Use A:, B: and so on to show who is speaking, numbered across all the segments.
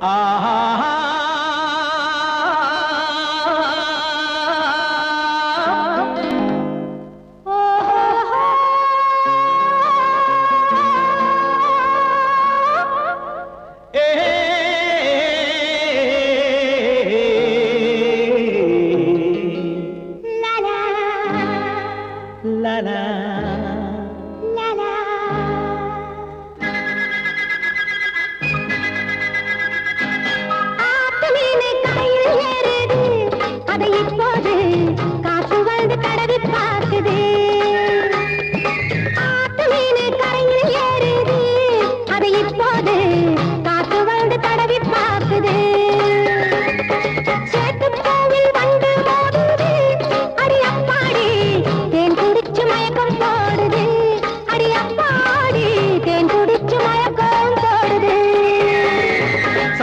A: ஆஹா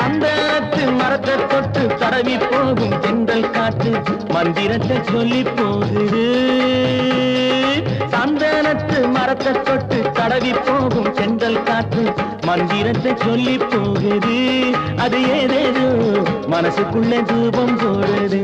B: சந்தனத்து மரத்தை தொட்டு தடவி போகும் திண்டல் காற்று. மந்திரத்தை சொல்லி போகுது. சந்தனத்து மரத்தை தொட்டு தடவி போகும் தென்றல் காற்று. மந்திரத்தை சொல்லி போகுது. அது ஏதேதோ மனசுக்குள்ள தூபம் போடுது.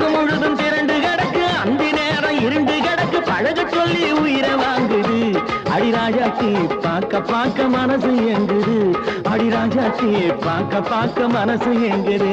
B: உலகு முழுதும் திரண்டு கிடக்கு. அந்த நேரம் இருண்டு கிடக்கு. பழக சொல்லி உயிரை வாங்குது. அடிராஜாச்சி பார்க்க பார்க்க மனசு எங்குது அடிராஜாச்சி பார்க்க பார்க்க மனசு எங்குது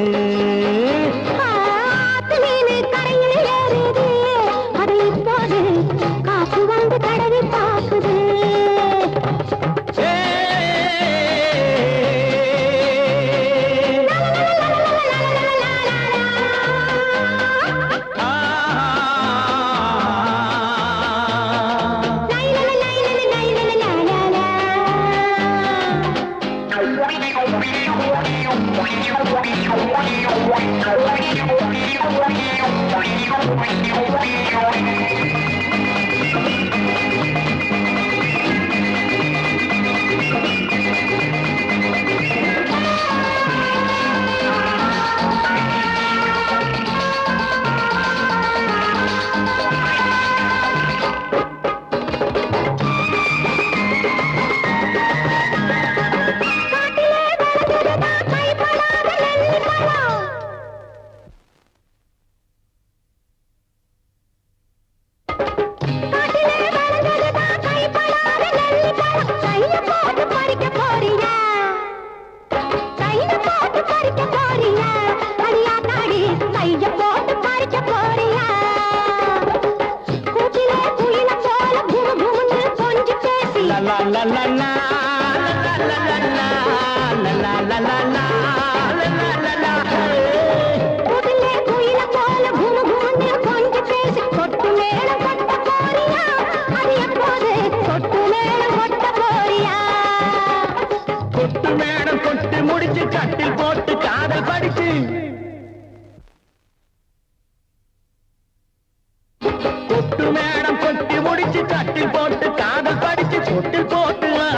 A: Thank you. கொட்டு
B: மேடம் கொட்டி முடிச்சு கட்டில் போட்டு காதல் படிச்சு கொட்டில்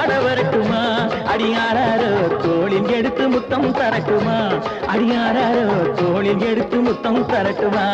B: ஆட வரட்டுமா அடியாரோ தோளில் எடுத்து முத்தம் தரட்டுமா? அடியாரோ தோளில் எடுத்து முத்தம் தரட்டுமா?